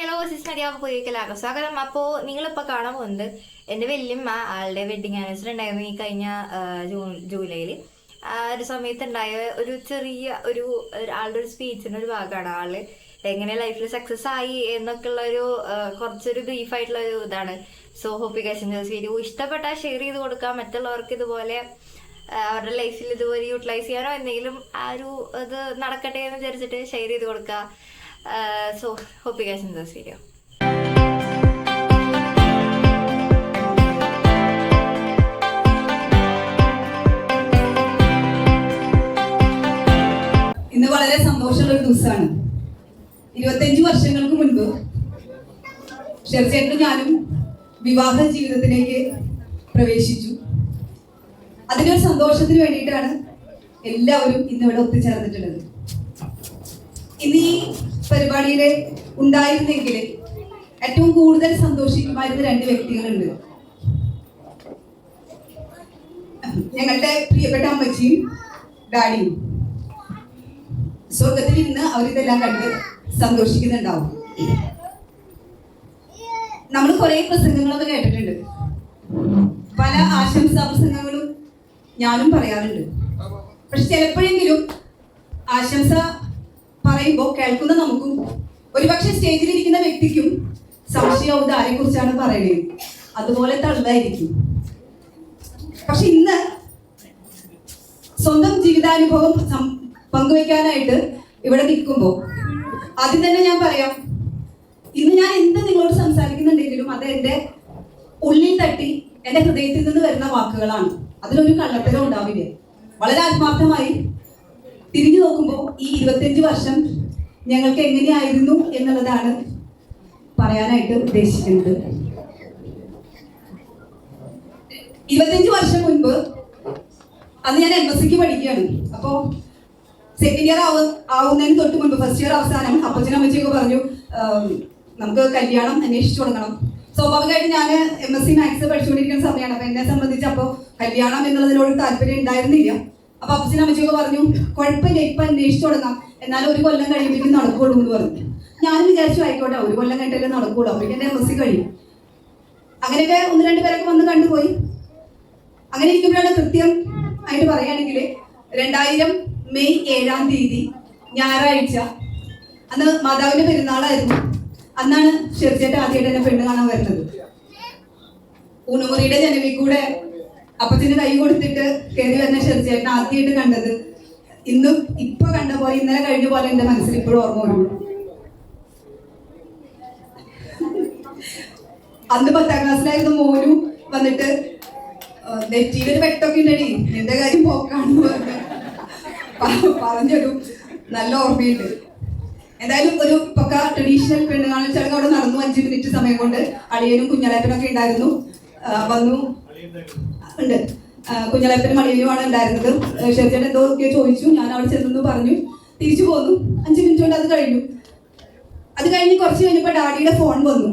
Hello sister മതിയാവുമ്പോൾ പോയിരിക്കലാകും സ്വാഗതം. അപ്പോൾ നിങ്ങളിപ്പോൾ കാണാൻ പോകുന്നത് എന്റെ വല്യമ്മ ആളുടെ വെഡിങ് ആനിവേഴ്സറി ഉണ്ടായിരുന്നു ഈ കഴിഞ്ഞ ജൂൺ ജൂലൈയിൽ ആ ഒരു സമയത്തുണ്ടായ ഒരു ചെറിയ ഒരു ആളുടെ ഒരു സ്പീച്ചിന്റെ ഒരു ഭാഗമാണ്. ആൾ എങ്ങനെ ലൈഫിൽ സക്സസ് ആയി എന്നൊക്കെ ഉള്ള ഒരു കുറച്ചൊരു ബ്രീഫായിട്ടുള്ള ഒരു ഇതാണ്. സോ ഹോപ്പി കാശൻ വീഡിയോ ഇഷ്ടപ്പെട്ടാൽ ഷെയർ ചെയ്ത് കൊടുക്കാം. മറ്റുള്ളവർക്ക് ഇതുപോലെ അവരുടെ ലൈഫിൽ ഇതുപോലെ യൂട്ടിലൈസ് ചെയ്യാനോ എന്തെങ്കിലും ആ ഒരു ഇത് നടക്കട്ടെ എന്ന് വിചാരിച്ചിട്ട് ഷെയർ ചെയ്ത് കൊടുക്കുക so hope you guys in this video ഇന്ന് വളരെ സന്തോഷമുള്ള ഒരു ദിവസമാണ്. ഇരുപത്തഞ്ച് വർഷങ്ങൾക്ക് മുൻപ് ഷെർച്ചേട്ടനും ഞാനും വിവാഹ ജീവിതത്തിലേക്ക് പ്രവേശിച്ചു. അതിനൊരു സന്തോഷത്തിന് വേണ്ടിയിട്ടാണ് എല്ലാവരും ഇന്നിവിടെ ഒത്തുചേർന്നിട്ടുള്ളത്. ഇന്ന് ഈ പരിപാടിയിൽ ഉണ്ടായിരുന്നെങ്കിൽ ഏറ്റവും കൂടുതൽ സന്തോഷിക്കുമായിരുന്ന രണ്ട് വ്യക്തികളുണ്ട്. ഞങ്ങളുടെ പ്രിയപ്പെട്ട അമ്മച്ചിയും ഡാഡിയും. സ്വർഗത്തിൽ ഇന്ന് അവരിതെല്ലാം കണ്ട് സന്തോഷിക്കുന്നുണ്ടാവും. നമ്മൾ കുറെ പ്രസംഗങ്ങളൊക്കെ കേട്ടിട്ടുണ്ട്. പല ആശംസാ പ്രസംഗങ്ങളും ഞാനും പറയാറുണ്ട്. പക്ഷെ ചിലപ്പോഴെങ്കിലും ആശംസ പറയുമ്പോൾ കേൾക്കുന്ന നമുക്കും. ഒരുപക്ഷെ സ്റ്റേജിലിരിക്കുന്ന വ്യക്തിക്കും സംശയവും ആരെ കുറിച്ചാണ് പറയുന്നത് അതുപോലെ തള്ളായിരിക്കും. പക്ഷെ ഇന്ന് സ്വന്തം ജീവിതാനുഭവം പങ്കുവെക്കാനായിട്ട് ഇവിടെ നിൽക്കുമ്പോൾ ആദ്യം തന്നെ ഞാൻ പറയാം. ഇന്ന് ഞാൻ എന്ത് നിങ്ങളോട് സംസാരിക്കുന്നുണ്ടെങ്കിലും അത് എന്റെ ഉള്ളിൽ തട്ടി എന്റെ ഹൃദയത്തിൽ നിന്ന് വരുന്ന വാക്കുകളാണ്. അതിലൊരു കള്ളത്തരം ഉണ്ടാവില്ലേ. വളരെ ആത്മാർത്ഥമായി തിരിഞ്ഞു നോക്കുമ്പോൾ ഈ ഇരുപത്തിയഞ്ച് വർഷം ഞങ്ങൾക്ക് എങ്ങനെയായിരുന്നു എന്നുള്ളതാണ് പറയാനായിട്ട് ഉദ്ദേശിക്കുന്നത്. ഇരുപത്തിയഞ്ച് വർഷം മുൻപ് അന്ന് ഞാൻ എം എസ് സിക്ക് പഠിക്കുകയാണ്. അപ്പോൾ സെക്കൻഡ് ഇയർ ആവ ആവുന്നതിന് തൊട്ട് മുൻപ് ഫസ്റ്റ് ഇയർ അവസാനം അപ്പച്ചനും അമ്മച്ചിയൊക്കെ പറഞ്ഞു നമുക്ക് കല്യാണം അന്വേഷിച്ചു തുടങ്ങണം. സ്വാഭാവികമായിട്ട് ഞാൻ എം എസ് സി മാത്സ് പഠിച്ചുകൊണ്ടിരിക്കുന്ന സമയമാണ്. അപ്പൊ എന്നെ സംബന്ധിച്ച് അപ്പോൾ കല്യാണം എന്നുള്ളതിനോട് താല്പര്യം ഉണ്ടായിരുന്നില്ല. അപ്പൊ അപ്പച്ചനും അമ്മച്ചൊക്കെ പറഞ്ഞു കുഴപ്പമില്ല ഇപ്പൊ അന്വേഷിച്ചു തുടങ്ങാം. എന്നാലും ഒരു കൊല്ലം കഴിയുമ്പോഴേക്കും നടക്കുള്ളൂ എന്ന് പറഞ്ഞു. ഞാനും വിചാരിച്ചു ആയിക്കോട്ടെ ഒരു കൊല്ലം കഴിഞ്ഞിട്ടല്ലേ നടക്കുള്ളൂ. അപ്പോഴേക്കും എന്റെ എം എസ് സി കഴിയും. അങ്ങനെയൊക്കെ ഒന്ന് രണ്ട് പേരൊക്കെ വന്ന് കണ്ടുപോയി. അങ്ങനെ ഇരിക്കുമ്പോഴാണ് കൃത്യം ആയിട്ട് പറയുകയാണെങ്കിൽ രണ്ടായിരം മെയ് ഏഴാം തീയതി ഞായറാഴ്ച അന്ന് മാതാവിന്റെ പെരുന്നാളായിരുന്നു. അന്നാണ് ഷെർജേട്ട് ആദ്യമായിട്ട് എന്നെ പെണ്ണ് കാണാൻ വരുന്നത്. ഊണമുറിയുടെ ജനവിൽ കൂടെ അപ്പച്ചന് കൈ കൊടുത്തിട്ട് കയറി വരുന്ന ഷെർജേട്ടൻ ആദ്യമായിട്ട് കണ്ടത്. ഇന്നും ഇപ്പൊ കണ്ട പോലെ ഇന്നലെ കഴിഞ്ഞ പോലെ എന്റെ മനസ്സിൽ ഇപ്പോഴും ഓർമ്മ വരുള്ളൂ അന്ന് പത്താം ക്ലാസ്സിലായിരുന്നു മോനും വന്നിട്ട് ആ, നെറ്റിയിലൊരു വെട്ടൊക്കെ ഉണ്ടടി നിന്റെ കാര്യം പോക്കാണെന്ന് പറഞ്ഞ് പറഞ്ഞൊരു നല്ല ഓർമ്മയുണ്ട്. എന്തായാലും ഒരു പക്ക ട്രഡീഷണൽ പെണ്ണുകാണൽ ചടങ്ങ് അവിടെ നടന്നു. അഞ്ച് മിനിറ്റ് സമയം കൊണ്ട് അളിയനും കുഞ്ഞളേപ്പനും ഒക്കെ ഉണ്ടായിരുന്നു വന്നു. ആ, കുഞ്ഞളേപ്പനും ഉണ്ടായിരുന്നത്. ഷെർച്ചേട്ടൻ എന്തോ ഒക്കെ ചോദിച്ചു. ഞാൻ അവിടെ ചെന്നു പറഞ്ഞു. തിരിച്ചു പോന്നു. അഞ്ച് മിനിറ്റ് കൊണ്ട് അത് കഴിഞ്ഞു. അത് കഴിഞ്ഞ് കുറച്ച് കഴിഞ്ഞപ്പോൾ ഡാഡിയുടെ ഫോൺ വന്നു.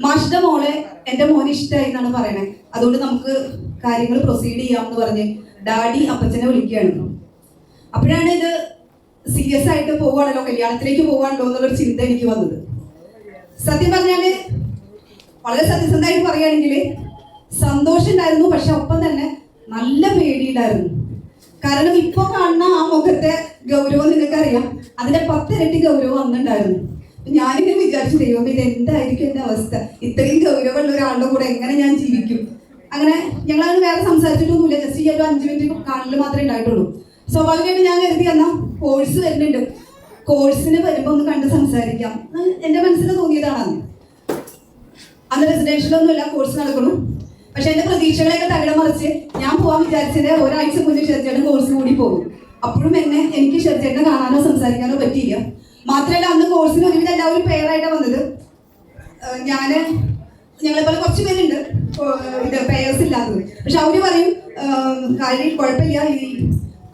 മാഷിന്റെ മോളെ എന്റെ മോനെ ഇഷ്ടമായി എന്നാണ് പറയണേ. അതുകൊണ്ട് നമുക്ക് കാര്യങ്ങൾ പ്രൊസീഡ് ചെയ്യാമെന്ന് പറഞ്ഞ് ഡാഡി അപ്പച്ചനെ വിളിക്കുകയായിരുന്നു അപ്പോഴാണ് ഇത് സീരിയസ് ആയിട്ട് പോവുകയാണല്ലോ കല്യാണത്തിലേക്ക് പോവുകയാണല്ലോ എന്നുള്ളൊരു ചിന്ത എനിക്ക് വന്നത്. സത്യം പറഞ്ഞാൽ വളരെ സത്യസന്ധമായിട്ട് പറയുകയാണെങ്കിൽ സന്തോഷം ഉണ്ടായിരുന്നു പക്ഷെ ഒപ്പം തന്നെ നല്ല പേടിയുണ്ടായിരുന്നു. കാരണം ഇപ്പൊ കാണുന്ന ആ മുഖത്തെ ഗൗരവം നിങ്ങൾക്കറിയാം അതിന്റെ പത്തിരട്ടി ഗൗരവം അന്നുണ്ടായിരുന്നു. ഞാനിങ്ങനെ വിചാരിച്ചു ദൈവം ഇത് എന്തായിരിക്കും എന്റെ അവസ്ഥ? ഇത്രയും ഗൗരവമുള്ള ഒരാളുടെ കൂടെ എങ്ങനെ ഞാൻ ജീവിക്കും? അങ്ങനെ ഞങ്ങൾ അങ്ങനെ വേറെ സംസാരിച്ചിട്ടൊന്നുമില്ല. ജസ്റ്റ് ഈ ഒരു അഞ്ച് മിനിറ്റ് കാണൽ മാത്രമേ ഉണ്ടായിട്ടുള്ളൂ. സ്വാഭാവികമായിട്ട് ഞാൻ കരുതി എന്നാ കോഴ്സ് വരുന്നുണ്ട്. കോഴ്സിന് വരുമ്പോ ഒന്ന് കണ്ട് സംസാരിക്കാം. എന്റെ മനസ്സിൽ തോന്നിയതാണ് അന്ന്. റെസിഡൻഷ്യലൊന്നുമില്ല കോഴ്സ് നടക്കുന്നു. പക്ഷെ എന്റെ പ്രതീക്ഷകളെയൊക്കെ തകിടം മറിച്ച് ഞാൻ പോവാൻ വിചാരിച്ചത് ഒരാഴ്ച മുന്നേ ഷെർജേട്ടൻ കോഴ്സ് കൂടി പോകും. അപ്പോഴും എന്നെ എനിക്ക് ഷെർജേട്ടനെ കാണാനോ സംസാരിക്കാനോ പറ്റിയില്ല. മാത്രമല്ല അന്ന് കോഴ്സിന് ഒരുവിധ എല്ലാവരും പെയറായിട്ടാണ് വന്നത്. ഏഹ് ഞാൻ ഞങ്ങളെ പോലെ കുറച്ച് പേരുണ്ട്. ഇത് പേയേഴ്സ് ഇല്ലാത്തത്. പക്ഷെ അവർ പറയും കാര്യം കുഴപ്പമില്ല. ഈ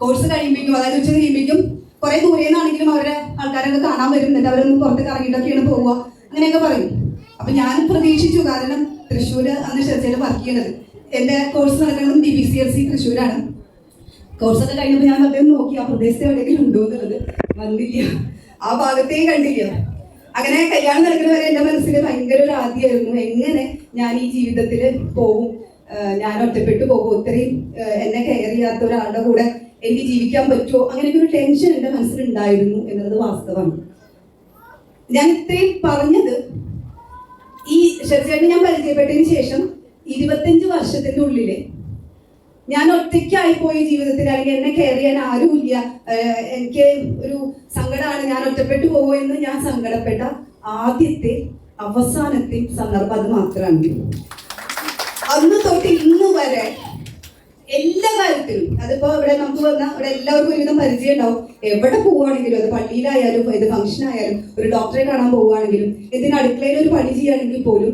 കോഴ്സ് കഴിയുമ്പോഴേക്കും അതായത് ഉച്ച കഴിയുമ്പോഴേക്കും കുറെ ദൂരെ നിന്നാണെങ്കിലും അവരുടെ ആൾക്കാരൊക്കെ കാണാൻ വരും. എന്നിട്ട് അവരൊന്ന് പുറത്ത് ഇറങ്ങിയിട്ടൊക്കെയാണ് പോവുക. അങ്ങനെയൊക്കെ പറയും. അപ്പൊ ഞാൻ പ്രതീക്ഷിച്ചു. കാരണം തൃശ്ശൂര് അന്ന് ഷെർച്ചയിൽ വർക്ക് ചെയ്യണത്. എന്റെ കോഴ്സ് നടക്കുന്നത് D B C L C തൃശ്ശൂരാണ്. കോഴ്സൊക്കെ കഴിഞ്ഞപ്പോൾ ഞാൻ അദ്ദേഹം നോക്കി ആ പ്രദേശത്ത് എവിടെയെങ്കിലും ഉണ്ടോ എന്നുള്ളത്. വന്നില്ല. ആ ഭാഗത്തേയും കണ്ടില്ല. അങ്ങനെ കല്യാണം നടക്കുന്നവരെ എന്റെ മനസ്സിൽ ഭയങ്കര ഒരു ആദ്യമായിരുന്നു എങ്ങനെ ഞാൻ ഈ ജീവിതത്തിൽ പോകും ഞാൻ ഒറ്റപ്പെട്ടു പോകും. ഒത്തിരിയും എന്നെ കെയർ ചെയ്യാത്ത ഒരാളുടെ കൂടെ എനിക്ക് ജീവിക്കാൻ പറ്റുമോ? അങ്ങനെയൊക്കെ ഒരു ടെൻഷൻ എന്റെ മനസ്സിലുണ്ടായിരുന്നു എന്നുള്ളത് വാസ്തവമാണ്. ഞാൻ ഇത്രയും പറഞ്ഞത് ഈ ഷെഫിയായിട്ട് ഞാൻ പരിചയപ്പെട്ടതിന് ശേഷം ഇരുപത്തഞ്ച് വർഷത്തിന്റെ ഉള്ളിൽ ഞാൻ ഒറ്റയ്ക്കായി പോയി ജീവിതത്തിൽ അല്ലെങ്കിൽ എന്നെ കെയർ ചെയ്യാൻ ആരുമില്ല. എനിക്ക് ഒരു സങ്കടമാണ് ഞാൻ ഒറ്റപ്പെട്ടു പോകുമോ എന്ന് ഞാൻ സങ്കടപ്പെട്ട ആദ്യത്തെ അവസാനത്തെ സന്ദർഭം അത് മാത്രമാണ്. അന്ന് തൊട്ട് ഇന്ന് വരെ അതിപ്പോ ഇവിടെ നമുക്ക് വന്ന ഇവിടെ എല്ലാവർക്കും ഒരുവിധം പരിചയം ഉണ്ടാവും എവിടെ പോവുകയാണെങ്കിലും അത് പള്ളിയിലായാലും ഇത് ഫംഗ്ഷൻ ആയാലും ഒരു ഡോക്ടറെ കാണാൻ പോവുകയാണെങ്കിലും ഇതിന് അടുക്കളയിൽ ഒരു പണി ചെയ്യുകയാണെങ്കിൽ പോലും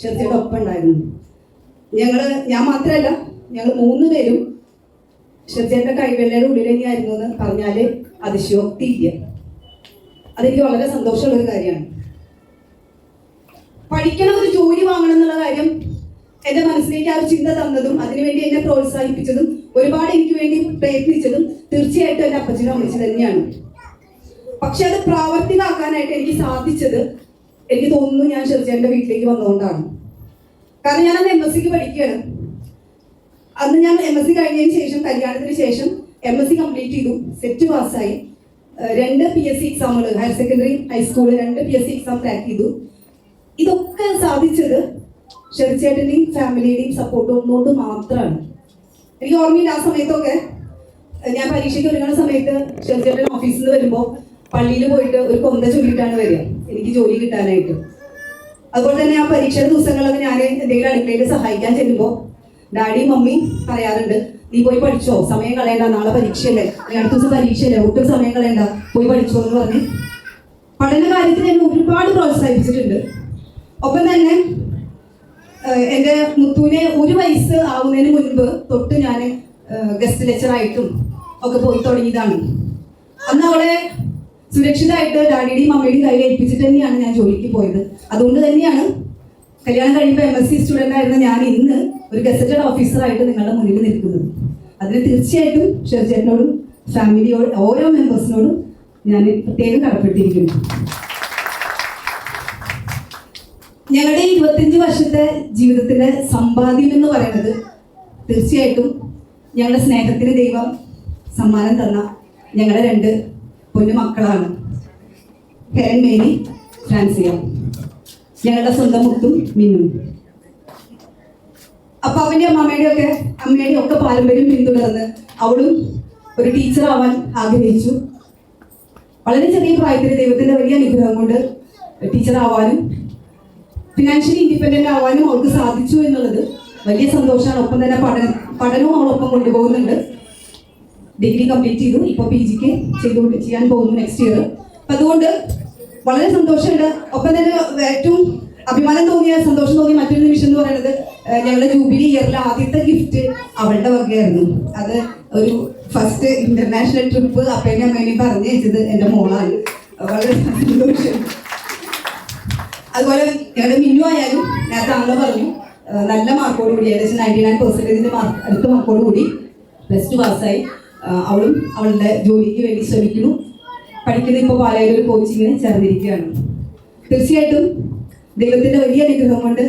ശ്രദ്ധയുടെ ഒപ്പം ഉണ്ടായിരുന്നു. ഞങ്ങൾ ഞാൻ മാത്രമല്ല ഞങ്ങൾ മൂന്ന് പേരും ശ്രദ്ധയുടെ കൈവെള്ളയുടെ ഉള്ളിൽ തന്നെയായിരുന്നു എന്ന് പറഞ്ഞാൽ അതിശയോക്തി ഇല്ല. അതെനിക്ക് വളരെ സന്തോഷമുള്ള ഒരു കാര്യമാണ്. പഠിക്കണം ഒരു ജോലി വാങ്ങണം എന്നുള്ള കാര്യം എന്റെ മനസ്സിലേക്ക് ആ ഒരു ചിന്ത തന്നതും അതിനുവേണ്ടി എന്നെ പ്രോത്സാഹിപ്പിച്ചതും ഒരുപാട് എനിക്ക് വേണ്ടി പ്രയത്നിച്ചതും തീർച്ചയായിട്ടും എന്റെ അപ്പച്ചനും അമ്മച്ചി തന്നെയാണ്. പക്ഷെ അത് പ്രാവർത്തികമാക്കാനായിട്ട് എനിക്ക് സാധിച്ചത് എനിക്ക് തോന്നുന്നു ഞാൻ ഷെർജന്റെ വീട്ടിലേക്ക് വന്നുകൊണ്ടാണ് കാരണം ഞാൻ അന്ന് എം എസ് സിക്ക് പഠിക്കുകയാണ്. അന്ന് ഞാൻ എം എസ് സി കഴിഞ്ഞതിന് ശേഷം കല്യാണത്തിന് ശേഷം എം എസ് സി കംപ്ലീറ്റ് ചെയ്തു. സെറ്റ് പാസ്സായി രണ്ട് പി എസ് സി എക്സാമുകൾ ഹയർ സെക്കൻഡറി ഹൈസ്കൂൾ രണ്ട് P S C exam crack ചെയ്തു. ഇതൊക്കെ സാധിച്ചത് ഷെറിച്ചേട്ടന്റെയും ഫാമിലിയുടെയും സപ്പോർട്ട് ഒന്നുകൊണ്ട് മാത്രമാണ്. എനിക്ക് ഓർമ്മയില്ല ആ സമയത്തൊക്കെ. ഞാൻ പരീക്ഷയ്ക്ക് ഒരുങ്ങുന്ന സമയത്ത് ഷെറിച്ചേട്ടൻ ഓഫീസിൽ നിന്ന് വരുമ്പോൾ പള്ളിയിൽ പോയിട്ട് ഒരു കൊന്ത ചൊല്ലിയിട്ടാണ് വരിക. എനിക്ക് ജോലി കിട്ടാനായിട്ട്. അതുപോലെ തന്നെ ആ പരീക്ഷയുടെ ദിവസങ്ങളൊക്കെ ഞാൻ എന്തെങ്കിലും അടുക്കളയിൽ സഹായിക്കാൻ ചെല്ലുമ്പോൾ ഡാഡിയും മമ്മിയും പറയാറുണ്ട് നീ പോയി പഠിച്ചോ? സമയം കളയണ്ട. നാളെ പരീക്ഷയല്ലേ? അടുത്ത ദിവസം പരീക്ഷയല്ലേ? ഒട്ടും സമയം കളയണ്ട. പോയി പഠിച്ചോ? എന്ന് പറഞ്ഞ് പഠന കാര്യത്തിൽ എന്നെ ഒരുപാട് പ്രോത്സാഹിപ്പിച്ചിട്ടുണ്ട്. ഒപ്പം തന്നെ എന്റെ മുത്തുവിനെ ഒരു വയസ്സ് ആവുന്നതിന് മുൻപ് തൊട്ട് ഞാൻ ഗസ്റ്റ് ലെക്ചറായിട്ടും ഒക്കെ പോയി തുടങ്ങിയതാണ്. അന്ന് അവളെ സുരക്ഷിതമായിട്ട് ഡാഡിയുടെയും അമ്മയുടെയും കയ്യിൽ ഏൽപ്പിച്ചിട്ട് തന്നെയാണ് ഞാൻ ജോലിക്ക് പോയത്. അതുകൊണ്ട് തന്നെയാണ് കല്യാണം കഴിയുമ്പോൾ എം എസ് സി സ്റ്റുഡന്റ് ആയിരുന്ന ഞാൻ ഇന്ന് ഒരു ഗസറ്റഡ് ഓഫീസറായിട്ട് നിങ്ങളുടെ മുന്നിൽ നിൽക്കുന്നത്. അതിന് തീർച്ചയായിട്ടും ഷെർജേട്ടനോടും ഫാമിലിയോട് ഓരോ മെമ്പേഴ്സിനോടും ഞാൻ പ്രത്യേകം കടപ്പെട്ടിരിക്കുന്നു. ഞങ്ങളുടെ ഇരുപത്തിയഞ്ച് വർഷത്തെ ജീവിതത്തിലെ സമ്പാദ്യം എന്ന് പറയുന്നത് തീർച്ചയായിട്ടും ഞങ്ങളുടെ സ്നേഹത്തിന് ദൈവം സമ്മാനം തന്ന ഞങ്ങളുടെ രണ്ട് പൊന്നുമക്കളാണ് ഹെരൻ മേരി ഫ്രാൻസിയ. ഞങ്ങളുടെ സ്വന്തം മുത്തും മിന്നും. അപ്പൊ അവന്റെ അമ്മമ്മയുടെ ഒക്കെ അമ്മയുടെ ഒക്കെ പാരമ്പര്യം പിന്തുടർന്ന് അവളും ഒരു ടീച്ചർ ആവാൻ ആഗ്രഹിച്ചു. വളരെ ചെറിയ പ്രായത്തിൽ ദൈവത്തിന്റെ വലിയ അനുഗ്രഹം കൊണ്ട് ടീച്ചർ ആവാനും ഫിനാൻഷ്യലി ഇൻഡിപെൻഡന്റ് ആവാനും അവൾക്ക് സാധിച്ചു എന്നുള്ളത് വലിയ സന്തോഷമാണ്. ഒപ്പം തന്നെ പഠന പഠനവും അവളൊപ്പം കൊണ്ടുപോകുന്നുണ്ട്. ഡിഗ്രി കംപ്ലീറ്റ് ചെയ്തു. ഇപ്പൊ പി ജിക്ക് ചെയ്തുകൊണ്ട് ചെയ്യാൻ പോകുന്നു നെക്സ്റ്റ് ഇയർ അപ്പൊ അതുകൊണ്ട് വളരെ സന്തോഷമുണ്ട്. ഒപ്പം തന്നെ ഏറ്റവും അഭിമാനം തോന്നിയ സന്തോഷം തോന്നിയ മറ്റൊരു നിമിഷം എന്ന് പറയുന്നത് ഞങ്ങളുടെ ജൂബിലി ഇയറിലെ ആദ്യത്തെ ഗിഫ്റ്റ് അവളുടെ വകയായിരുന്നു. അത് ഒരു ഫസ്റ്റ് ഇന്റർനാഷണൽ ട്രിപ്പ് അപ്പേനെ അമ്മേനെയും പറഞ്ഞു വെച്ചത് എന്റെ മോളാണ്. വളരെ സന്തോഷം. അതുപോലെ ഞങ്ങളുടെ മിന്നു ആയാലും നേരത്തെ അമ്മ പറഞ്ഞു നല്ല മാർക്കോട് കൂടി ഏകദേശം നയന്റി നയൻ പെർസെന്റേജിന്റെ മാർക്ക് അടുത്ത മാർക്കോട് കൂടി പ്ലസ് ടു പാസ്സായി. അവളും അവളുടെ ജോലിക്ക് വേണ്ടി ശ്രമിക്കുന്നു. പഠിക്കുന്ന ഇപ്പോൾ പാലയിൽ ഒരു കോച്ചിങ്ങിന് ചേർന്നിരിക്കുകയാണ്. തീർച്ചയായിട്ടും ദൈവത്തിന്റെ വലിയ അനുഗ്രഹം കൊണ്ട്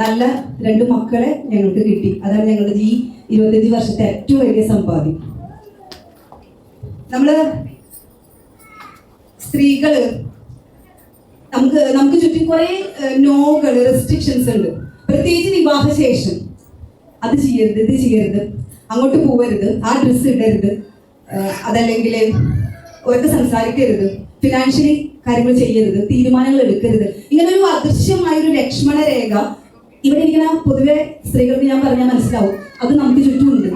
നല്ല രണ്ട് മക്കളെ ഞങ്ങൾക്ക് കിട്ടി. അതാണ് ഞങ്ങളുടെ ഈ ഇരുപത്തഞ്ച് വർഷത്തെ ഏറ്റവും വലിയ സമ്പാദ്യം. നമ്മൾ സ്ത്രീകൾ നമുക്ക് നമുക്ക് ചുറ്റും കുറെ നോകൾ റെസ്ട്രിക്ഷൻസ് ഉണ്ട്. പ്രത്യേകിച്ച് വിവാഹശേഷം. അത് ചെയ്യരുത് ഇത് ചെയ്യരുത്. അങ്ങോട്ട് പോവരുത് ആ ഡ്രസ്സ് ഇടരുത്. അതല്ലെങ്കിൽ ഒരൊക്കെ സംസാരിക്കരുത്. ഫിനാൻഷ്യലി കാര്യങ്ങൾ ചെയ്യരുത് തീരുമാനങ്ങൾ എടുക്കരുത്. ഇങ്ങനെ ഒരു അദൃശ്യമായ ഒരു ലക്ഷ്മണ രേഖ ഇവിടെ ഇരിക്കുന്ന പൊതുവെ സ്ത്രീകൾക്ക് ഞാൻ പറഞ്ഞാൽ മനസ്സിലാവും. അത് നമുക്ക് ചുറ്റുമുണ്ട്.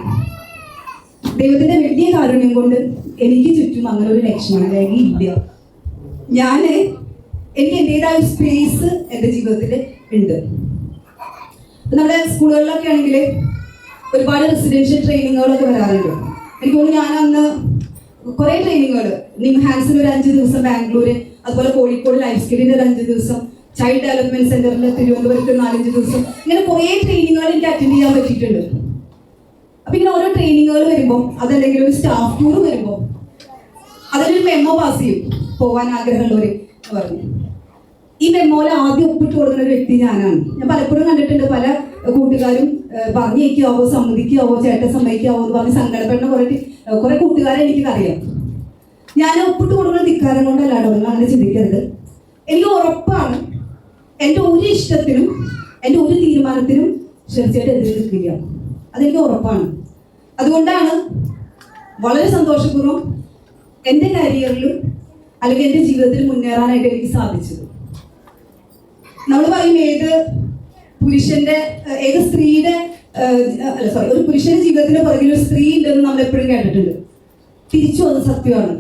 ദൈവത്തിന്റെ വലിയ കാരുണ്യം കൊണ്ട് എനിക്ക് ചുറ്റും അങ്ങനെ ഒരു ലക്ഷ്മണ രേഖ ഇല്ല. ഞാൻ എനിക്ക് എന്റെതായ സ്പേസ് എന്റെ ജീവിതത്തിൽ ഉണ്ട്. നമ്മുടെ സ്കൂളുകളിലൊക്കെ ആണെങ്കിൽ ഒരുപാട് റെസിഡൻഷ്യൽ ട്രെയിനിങ്ങുകളൊക്കെ വരാറുണ്ട്. എനിക്ക് തോന്നുന്നു ഞാൻ അന്ന് കുറെ ട്രെയിനിങ്ങുകൾ നിം ഹാൻസിൽ ഒരു അഞ്ച് ദിവസം ബാംഗ്ലൂര് അതുപോലെ കോഴിക്കോട് ലൈഫ് സ്കില്ലിന്റെ ഒരു അഞ്ച് ദിവസം ചൈൽഡ് ഡെവലപ്മെന്റ് സെന്ററിൽ തിരുവനന്തപുരത്ത് നാലഞ്ച് ദിവസം. ഇങ്ങനെ കുറേ ട്രെയിനിങ്ങുകൾ എനിക്ക് അറ്റൻഡ് ചെയ്യാൻ പറ്റിയിട്ടുണ്ട്. അപ്പൊ ഇങ്ങനെ ഓരോ ട്രെയിനിങ്ങുകൾ വരുമ്പോൾ അതല്ലെങ്കിൽ ഒരു സ്റ്റാഫ് ടൂർ വരുമ്പോൾ അതിലൊരു മെമ്മോ പാസ് ചെയ്യും. പോകാൻ ആഗ്രഹമുള്ളവർ പറഞ്ഞു. ഈ മെമ്മോയിൽ ആദ്യം ഒപ്പിട്ട് കൊടുക്കുന്ന ഒരു വ്യക്തി ഞാനാണ്. ഞാൻ പലപ്പോഴും കണ്ടിട്ടുണ്ട് പല കൂട്ടുകാരും പറഞ്ഞേക്കാവോ സമ്മതിക്കാവോ ചേട്ടൻ സമ്മതിക്കാവോ എന്ന് പറഞ്ഞ് സങ്കടപ്പെടുന്ന കുറെ കുറെ കൂട്ടുകാരെ എനിക്കറിയാം. ഞാൻ ഒപ്പിട്ട് കൊടുക്കുന്ന ധിക്കാരം കൊണ്ടല്ല നിങ്ങൾ അങ്ങനെ ചിന്തിക്കരുത്. എനിക്ക് ഉറപ്പാണ് എന്റെ ഒരു ഇഷ്ടത്തിനും എന്റെ ഒരു തീരുമാനത്തിനും തീർച്ചയായിട്ടും എതിരെ നിൽക്കില്ല. അതെനിക്ക് ഉറപ്പാണ്. അതുകൊണ്ടാണ് വളരെ സന്തോഷപൂർവം എന്റെ കരിയറിലും അല്ലെങ്കിൽ എന്റെ ജീവിതത്തിൽ മുന്നേറാനായിട്ട് എനിക്ക് സാധിച്ചത്. നമ്മൾ പറയും ഏത് പുരുഷന്റെ ഏത് സ്ത്രീയുടെ അല്ല സോറി ഒരു പുരുഷന്റെ ജീവിതത്തിന്റെ പുറകിൽ ഒരു സ്ത്രീ ഉണ്ടെന്ന് നമ്മൾ എപ്പോഴും കേട്ടിട്ടുണ്ട്. തിരിച്ചു വന്ന സത്യമാണ്.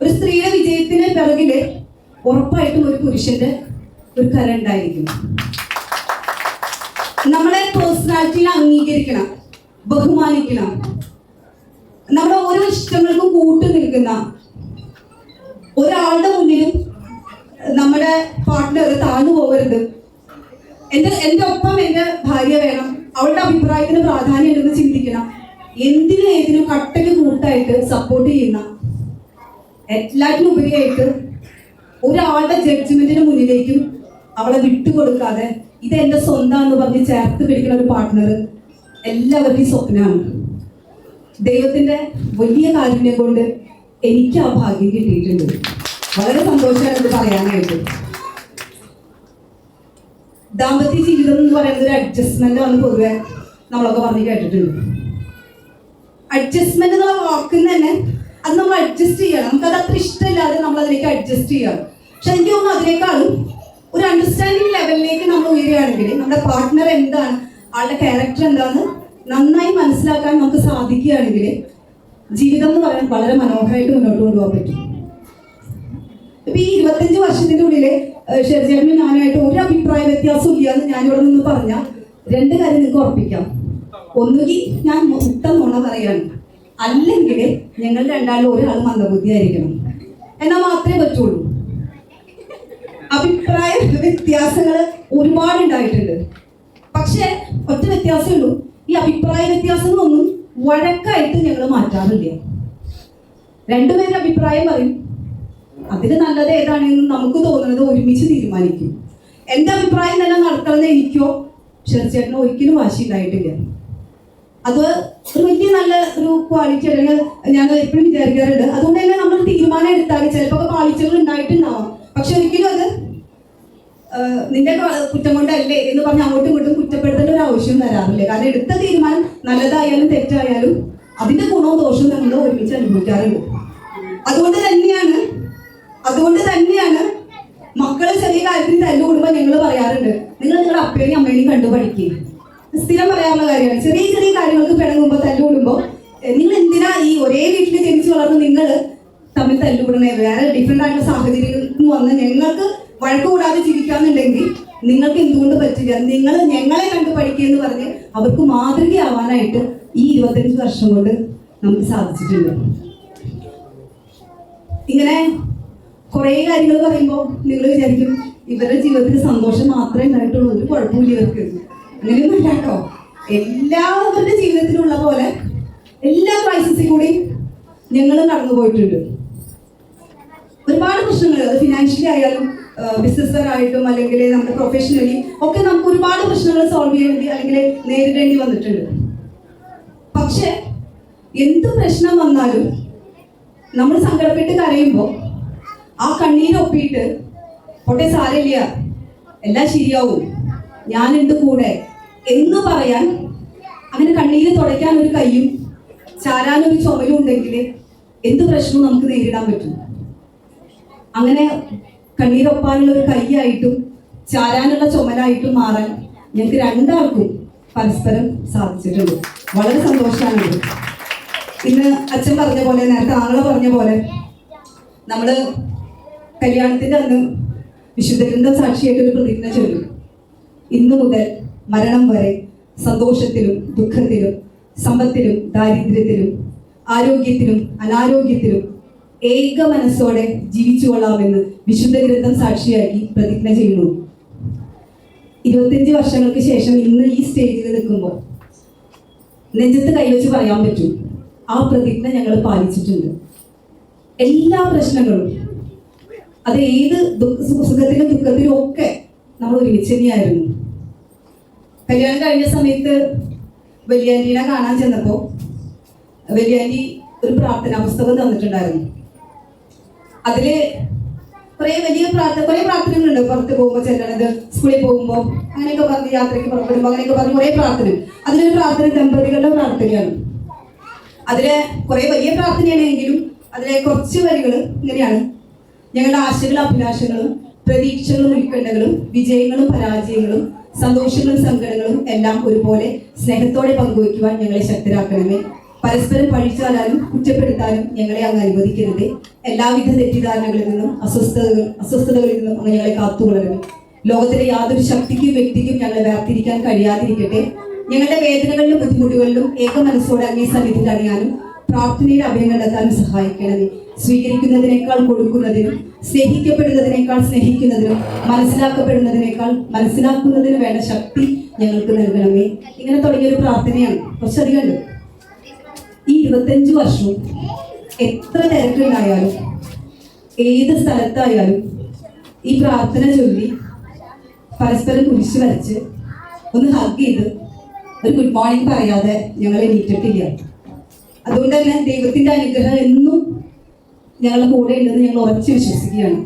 ഒരു സ്ത്രീയുടെ വിജയത്തിന് പിറകിൽ ഉറപ്പായിട്ടും ഒരു പുരുഷന്റെ ഒരു കര ഉണ്ടായിരിക്കും. നമ്മളെ പേഴ്സണാലിറ്റിനെ അംഗീകരിക്കണം ബഹുമാനിക്കണം. നമ്മുടെ ഓരോ ഇഷ്ടങ്ങൾക്കും കൂട്ടു നിൽക്കുന്ന ഒരാളുടെ മുന്നിലും നമ്മുടെ പാർട്ട്ണർ താഴ്ന്നു പോകരുത്. എന്റെ എന്റെ ഒപ്പം എന്റെ ഭാര്യ വേണം. അവളുടെ അഭിപ്രായത്തിന് പ്രാധാന്യം ഉണ്ടെന്ന് ചിന്തിക്കണം. എന്തിനും ഏതിനും കട്ടയ്ക്ക് കൂട്ടായിട്ട് സപ്പോർട്ട് ചെയ്യുന്ന എല്ലാറ്റിനും ഉപരിയായിട്ട് ഒരാളുടെ ജഡ്ജ്മെന്റിന് മുന്നിലേക്കും അവളെ വിട്ടുകൊടുക്കാതെ ഇത് എന്റെ സ്വന്തമാണെന്ന് പറഞ്ഞ് ചേർത്ത് പിടിക്കുന്ന ഒരു പാർട്ട്ണർ എല്ലാവരുടെയും സ്വപ്നമാണ്. ദൈവത്തിന്റെ വലിയ കാരുണ്യം കൊണ്ട് എനിക്ക് ആ ഭാഗ്യം കിട്ടിയിട്ടുണ്ട്. വളരെ സന്തോഷമാണ് ഇത് പറയാനായിട്ട്. ദാമ്പത്യ ജീവിതം എന്ന് പറയുന്നത് ഒരു അഡ്ജസ്റ്റ്മെന്റ് ആണ് പൊതുവെ നമ്മളൊക്കെ പറഞ്ഞ് കേട്ടിട്ടുണ്ട്. അഡ്ജസ്റ്റ്മെന്റ് എന്ന് വാക്കുന്ന തന്നെ അത് നമ്മൾ അഡ്ജസ്റ്റ് ചെയ്യണം. നമുക്കത് അത്ര ഇഷ്ടമില്ലാതെ നമ്മൾ അതിലേക്ക് അഡ്ജസ്റ്റ് ചെയ്യണം പക്ഷെ എനിക്ക് തോന്നുന്നു അതിനേക്കാളും ഒരു അണ്ടർസ്റ്റാൻഡിങ് ലെവലിലേക്ക് നമ്മൾ ഉയരുകയാണെങ്കിൽ നമ്മുടെ പാർട്ട്ണർ എന്താണ് ആളുടെ ക്യാരക്ടർ എന്താണ് നന്നായി മനസ്സിലാക്കാൻ നമുക്ക് സാധിക്കുകയാണെങ്കിൽ ജീവിതം എന്ന് പറയാൻ വളരെ മനോഹരമായിട്ട് മുന്നോട്ട് കൊണ്ടുപോകാൻ പറ്റും. ഇപ്പൊ ഈ ഇരുപത്തഞ്ച് വർഷത്തിന്റെ ഉള്ളിൽ ഷെർജേട്ടനും ഞാനുമായിട്ട് ഒരു അഭിപ്രായ വ്യത്യാസം ഇല്ല എന്ന് ഞാനിവിടെ നിന്ന് പറഞ്ഞ രണ്ട് കാര്യം നിങ്ങൾക്ക് ഉറപ്പിക്കാം. ഒന്നുകിൽ ഞാൻ മുട്ട നുണ പറയാണ്. അല്ലെങ്കിൽ ഞങ്ങൾ രണ്ടാളും ഒരാൾ മന്ദബുദ്ധിയായിരിക്കണം എന്നാൽ മാത്രമേ പറ്റുള്ളൂ. അഭിപ്രായ വ്യത്യാസങ്ങൾ ഒരുപാട് ഉണ്ടായിട്ടുണ്ട്. പക്ഷേ ഒറ്റ വ്യത്യാസമേ ഉള്ളൂ. ഈ അഭിപ്രായ വ്യത്യാസങ്ങളൊന്നും വഴക്കായിട്ട് ഞങ്ങൾ മാറ്റാറില്ല. രണ്ടുപേരും അഭിപ്രായം പറയും. അതിന് നല്ലത് ഏതാണെന്ന് നമുക്ക് തോന്നുന്നത് ഒരുമിച്ച് തീരുമാനിക്കും. എന്റെ അഭിപ്രായം തന്നെ നടത്തണമെന്ന് എനിക്കോ ചെറുചേട്ടന് ഒരിക്കലും വാശി ഉണ്ടായിട്ടില്ല അത് ഒരു വലിയ നല്ല ഒരു ക്വാളിറ്റി അല്ലെങ്കിൽ ഞാൻ എപ്പോഴും വിചാരിക്കാറുണ്ട്. അതുകൊണ്ട് തന്നെ നമ്മൾ തീരുമാനം എടുത്താൽ ചിലപ്പോൾ പാളിച്ചകൾ ഉണ്ടായിട്ടുണ്ടാവാം. പക്ഷെ ഒരിക്കലും അത് നിന്റെ കുറ്റം കൊണ്ടല്ലേ എന്ന് പറഞ്ഞ് അങ്ങോട്ടും ഇങ്ങോട്ടും കുറ്റപ്പെടുത്തേണ്ട ഒരു ആവശ്യം വരാറില്ല. കാരണം എടുത്ത തീരുമാനം നല്ലതായാലും തെറ്റായാലും അതിന്റെ ഗുണവും ദോഷവും നമ്മൾ ഒരുമിച്ച് അനുഭവിക്കാറുണ്ട്. അതുകൊണ്ട് തന്നെയാണ് അതുകൊണ്ട് തന്നെയാണ് മക്കളെ ചെറിയ കാര്യത്തിന് തല്ലു കൂടുമ്പോൾ ഞങ്ങൾ പറയാറുണ്ട് നിങ്ങൾ നിങ്ങളുടെ അപ്പേനെയും അമ്മേനെയും കണ്ടു പഠിക്കുക സ്ഥിരം പറയാനുള്ള കാര്യമാണ്. ചെറിയ ചെറിയ കാര്യങ്ങൾക്ക് പിണങ്ങുമ്പോൾ തല്ലു കൂടുമ്പോൾ നിങ്ങൾ എന്തിനാ ഈ ഒരേ വീട്ടിൽ ജനിച്ചു വളർന്ന് നിങ്ങൾ തമ്മിൽ തല്ലുകൂടണേ വേറെ ഡിഫറെന്റ് ആയിട്ടുള്ള സാഹചര്യങ്ങളിൽ വന്ന് ഞങ്ങൾക്ക് വഴക്ക് കൂടാതെ ജീവിക്കാന്നുണ്ടെങ്കിൽ നിങ്ങൾക്ക് എന്തുകൊണ്ട് പറ്റില്ല? നിങ്ങൾ ഞങ്ങളെ കണ്ട് പഠിക്കുക എന്ന് പറഞ്ഞ് അവർക്ക് മാതൃകയാവാനായിട്ട് ഈ ഇരുപത്തഞ്ച് വർഷം കൊണ്ട് നമുക്ക് സാധിച്ചിട്ടുണ്ട്. ഇങ്ങനെ കുറേ കാര്യങ്ങൾ പറയുമ്പോൾ നിങ്ങൾ വിചാരിക്കും ഇവരുടെ ജീവിതത്തിൽ സന്തോഷം മാത്രമേ ഉണ്ടായിട്ടുള്ളൂ. ഒരു കുഴപ്പമില്ല ഇവർക്ക്. അങ്ങനെയൊന്നും ഇല്ല കേട്ടോ. എല്ലാവരുടെ ജീവിതത്തിലുള്ള പോലെ എല്ലാ ക്രൈസിസിൽ കൂടി ഞങ്ങൾ കടന്നു പോയിട്ടുണ്ട് ഒരുപാട് പ്രശ്നങ്ങൾ. അത് ഫിനാൻഷ്യലി ആയാലും ബിസിനസ് പരമായിട്ടും അല്ലെങ്കിൽ നമ്മുടെ പ്രൊഫഷണലി ഒക്കെ നമുക്ക് ഒരുപാട് പ്രശ്നങ്ങൾ സോൾവ് ചെയ്യേണ്ടി അല്ലെങ്കിൽ നേരിടേണ്ടി വന്നിട്ടുണ്ട്. പക്ഷെ എന്ത് പ്രശ്നം വന്നാലും നമ്മൾ സങ്കടപ്പെട്ട് കരയുമ്പോൾ ആ കണ്ണീരൊപ്പിയിട്ട് പൊട്ടെ സാരമില്ല എല്ലാം ശരിയാവും. ഞാനുണ്ട് കൂടെ. എന്ന് പറയാൻ അങ്ങനെ കണ്ണീര് തുടയ്ക്കാൻ ഒരു കൈയും ചാരാനൊരു ചുമലും ഉണ്ടെങ്കിൽ എന്ത് പ്രശ്നവും നമുക്ക് നേരിടാൻ പറ്റും. അങ്ങനെ കണ്ണീരൊപ്പാനുള്ള ഒരു കൈയായിട്ടും ചാരാനുള്ള ചുമലായിട്ടും മാറാൻ ഞങ്ങൾക്ക് രണ്ടാൾക്കും പരസ്പരം സാധിച്ചിട്ടുണ്ട് വളരെ സന്തോഷമാണ് ഇന്ന് അച്ഛൻ പറഞ്ഞ പോലെ നേരത്തെ ആങ്ങളെ പറഞ്ഞ പോലെ നമ്മൾ കല്യാണത്തിന്റെ അന്ന് വിശുദ്ധ സാക്ഷിയായിട്ട് ഒരു പ്രതിജ്ഞ ചൊല്ലും. ഇന്നു മുതൽ മരണം വരെ സന്തോഷത്തിലും ദുഃഖത്തിലും സമ്പത്തിലും ദാരിദ്ര്യത്തിലും ആരോഗ്യത്തിലും അനാരോഗ്യത്തിലും ഏക മനസ്സോടെ ജീവിച്ചു കൊള്ളാമെന്ന് വിശുദ്ധ ഗ്രന്ഥം സാക്ഷിയാക്കി പ്രതിജ്ഞ ചെയ്യുന്നു. ഇരുപത്തിയഞ്ച് വർഷങ്ങൾക്ക് ശേഷം ഇന്ന് ഈ സ്റ്റേജിൽ നിൽക്കുമ്പോൾ നെഞ്ചത്ത് കൈവച്ച് പറയാൻ പറ്റും. ആ പ്രതിജ്ഞ ഞങ്ങൾ പാലിച്ചിട്ടുണ്ട്. എല്ലാ പ്രശ്നങ്ങളും അത് ഏത് സുഖത്തിലും ദുഃഖത്തിലും ഒക്കെ നമ്മൾ ഒരുമിച്ച് തന്നെയായിരുന്നു. കല്യാണം കഴിഞ്ഞ സമയത്ത് വലിയാന്റീനെ കാണാൻ ചെന്നപ്പോൾ വലിയാന്റി ഒരു പ്രാർത്ഥനാ പുസ്തകം തന്നിട്ടുണ്ടായിരുന്നു. അതിൽ കുറെ വലിയ പ്രാർത്ഥന കുറെ പ്രാർത്ഥനകളുണ്ട്. പുറത്ത് പോകുമ്പോൾ ചെല്ലണത് സ്കൂളിൽ പോകുമ്പോൾ അങ്ങനെയൊക്കെ പറഞ്ഞ് യാത്രയ്ക്ക് പുറപ്പെടുമ്പോൾ അങ്ങനെയൊക്കെ പറഞ്ഞ് കുറെ പ്രാർത്ഥന അതിലൊരു പ്രാർത്ഥന ദമ്പതികളുടെ പ്രാർത്ഥനയാണ്. അതിലെ കുറെ വലിയ പ്രാർത്ഥനയാണെങ്കിലും അതിലെ കുറച്ച് വരികൾ ഇങ്ങനെയാണ്. ഞങ്ങളുടെ ആശകളും അഭിലാഷങ്ങളും പ്രതീക്ഷകളും ഉത്കണ്ഠകളും വിജയങ്ങളും പരാജയങ്ങളും സന്തോഷങ്ങളും സങ്കടങ്ങളും എല്ലാം ഒരുപോലെ സ്നേഹത്തോടെ പങ്കുവയ്ക്കുവാൻ ഞങ്ങളെ ശക്തരാക്കണമേ. പരസ്പരം പഴിച്ചാലും കുറ്റപ്പെടുത്താനും ഞങ്ങളെ അങ്ങ് അനുവദിക്കരുതേ. എല്ലാവിധ തെറ്റിദ്ധാരണകളിൽ നിന്നും അസ്വസ്ഥതകൾ അസ്വസ്ഥതകളിൽ നിന്നും അങ്ങ് ഞങ്ങളെ കാത്തുകൊള്ളണമേ ലോകത്തിലെ യാതൊരു ശക്തിക്കും വ്യക്തിക്കും ഞങ്ങളെ വേർതിരിക്കാൻ കഴിയാതിരിക്കട്ടെ. ഞങ്ങളുടെ വേദനകളിലും ബുദ്ധിമുട്ടുകളിലും ഏക മനസ്സോടെ അങ്ങേ സന്നിധിയിൽ അറിയാനും പ്രാർത്ഥനയുടെ അഭയം കണ്ടെത്താനും സഹായിക്കണമേ. സ്വീകരിക്കുന്നതിനേക്കാൾ കൊടുക്കുന്നതിനും സ്നേഹിക്കപ്പെടുന്നതിനേക്കാൾ സ്നേഹിക്കുന്നതിനും മനസ്സിലാക്കപ്പെടുന്നതിനേക്കാൾ മനസ്സിലാക്കുന്നതിന് വേണ്ട ശക്തി ഞങ്ങൾക്ക് നൽകണമേ. ഇങ്ങനെ തുടങ്ങിയൊരു പ്രാർത്ഥനയാണ് കുറച്ചധികം ഉണ്ട് ഈ ഇരുപത്തഞ്ച് വർഷവും എത്ര തിരക്കുണ്ടായാലും ഏത് സ്ഥലത്തായാലും ഈ പ്രാർത്ഥന ചൊല്ലി പരസ്പരം കുരിശ് വരച്ച് ഒന്ന് ഹഗ് ചെയ്ത് ഒരു ഗുഡ് മോർണിംഗ് പറയാതെ ഞങ്ങൾ എണീറ്റിട്ടില്ല അതുകൊണ്ട് തന്നെ ദൈവത്തിന്റെ അനുഗ്രഹം എന്നും ഞങ്ങളുടെ കൂടെ ഉണ്ടെന്ന് ഞങ്ങൾ ഉറച്ചു വിശ്വസിക്കുകയാണ്.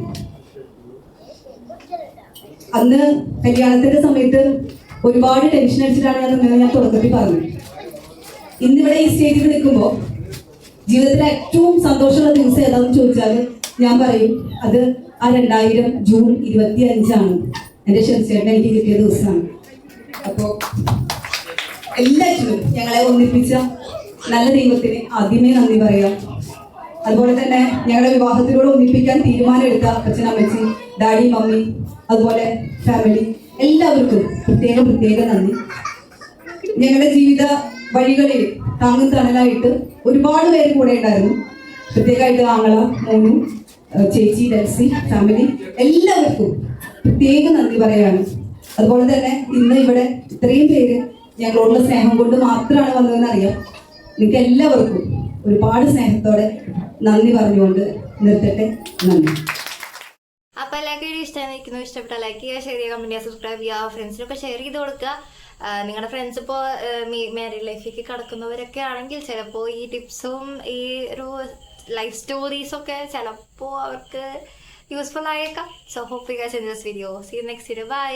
അന്ന് കല്യാണത്തിന്റെ സമയത്ത് ഒരുപാട് ടെൻഷൻ അടിച്ചിട്ടാണ് ഞാൻ ഞാൻ തുടക്കത്തിൽ പറഞ്ഞത്. ഇന്നിവിടെ ഈ സ്റ്റേജിൽ നിൽക്കുമ്പോൾ ജീവിതത്തിലെ ഏറ്റവും സന്തോഷമുള്ള ദിവസം ഏതാണെന്ന് ചോദിച്ചാൽ ഞാൻ പറയും അത് ആ രണ്ടായിരം ജൂൺ ഇരുപത്തി അഞ്ചാണ് എന്റെ ഷെർച്ചേട്ടൻ എനിക്ക് കിട്ടിയ ദിവസമാണ്. അപ്പോൾ എല്ലാറ്റിനും ഞങ്ങളെ ഒന്നിപ്പിച്ച നല്ല ദൈവത്തിന് ആദ്യമേ നന്ദി പറയാം. അതുപോലെ തന്നെ ഞങ്ങളുടെ വിവാഹത്തിലൂടെ ഒന്നിപ്പിക്കാൻ തീരുമാനമെടുത്ത അച്ഛൻ അമ്മച്ചി ഡാഡി മമ്മി അതുപോലെ ഫാമിലി എല്ലാവർക്കും പ്രത്യേക പ്രത്യേക നന്ദി. ഞങ്ങളുടെ ജീവിത വഴികളിൽ താങ്ങും തണലായിട്ട് ഒരുപാട് പേര് കൂടെ ഉണ്ടായിരുന്നു. പ്രത്യേകമായിട്ട് ആങ്ങള മോനു ചേച്ചി ഡൽസി ഫാമിലി എല്ലാവർക്കും പ്രത്യേക നന്ദി പറയാണ്. അതുപോലെ തന്നെ ഇന്ന് ഇവിടെ ഇത്രയും പേര് ഞങ്ങളോടുള്ള സ്നേഹം കൊണ്ട് മാത്രമാണ് വന്നതെന്ന് അറിയാം. നിങ്ങൾക്ക് എല്ലാവർക്കും ഒരുപാട് സ്നേഹത്തോടെ നന്ദി പറഞ്ഞുകൊണ്ട് നിർത്തട്ടെ. നന്ദി. അപ്പൊ എല്ലാവർക്കും ഇഷ്ടമായിരിക്കുന്നു ഇഷ്ടപ്പെട്ട ലൈക്ക് ചെയ്യുക ഷെയർ ചെയ്യുക കമന്റ് ചെയ്യുക സബ്സ്ക്രൈബ് ചെയ്യുക ഫ്രണ്ട്സിനൊക്കെ ഷെയർ ചെയ്ത് കൊടുക്കുക. നിങ്ങളുടെ ഫ്രണ്ട്സ് ഇപ്പോൾ മാരീഡ് ലൈഫിലേക്ക് കടക്കുന്നവരൊക്കെ ആണെങ്കിൽ ചിലപ്പോൾ ഈ ടിപ്സും ഈ ഒരു ലൈഫ് സ്റ്റോറീസ് ഒക്കെ ചിലപ്പോൾ അവർക്ക് യൂസ്ഫുൾ ആയേക്കാം. So hope you guys in this video see next video bye